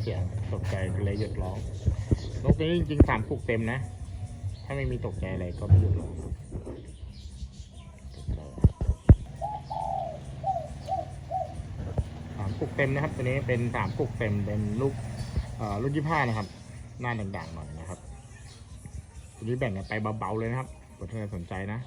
เสียงตกใจเลยหยุดร้องนกนี้จริงๆสามปลุกเต็มนะ ถ้าไม่มีตกใจอะไรก็ไม่หยุดร้องสามปลุกเต็มนะครับ ตัวนี้เป็นสามปลุกเต็มเป็นลูกอ่อลูกยี่ห้านะครับ หน้าด่างๆหน่อยนะครับตัวนี้แบ่งกันไปเบาๆเลยนะครับเผื่อท่านสนใจนะ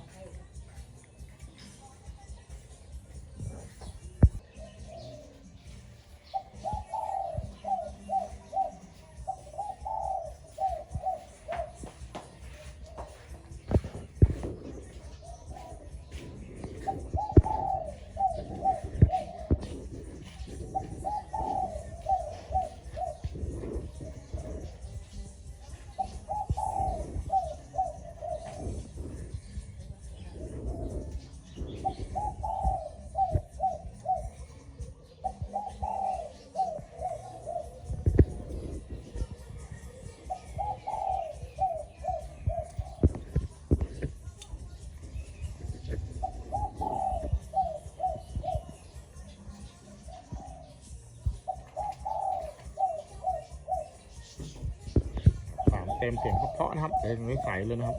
ต็มเสียงเพาะนะครับเสียงไม่ใสเลยนะครับ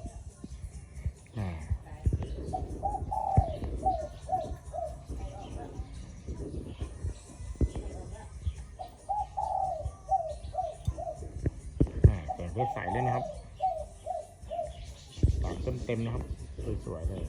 อ่าอ่าเสียงไม่ใสเลยนะครับตากเต็มเต็มๆนะครับ สวยๆเลย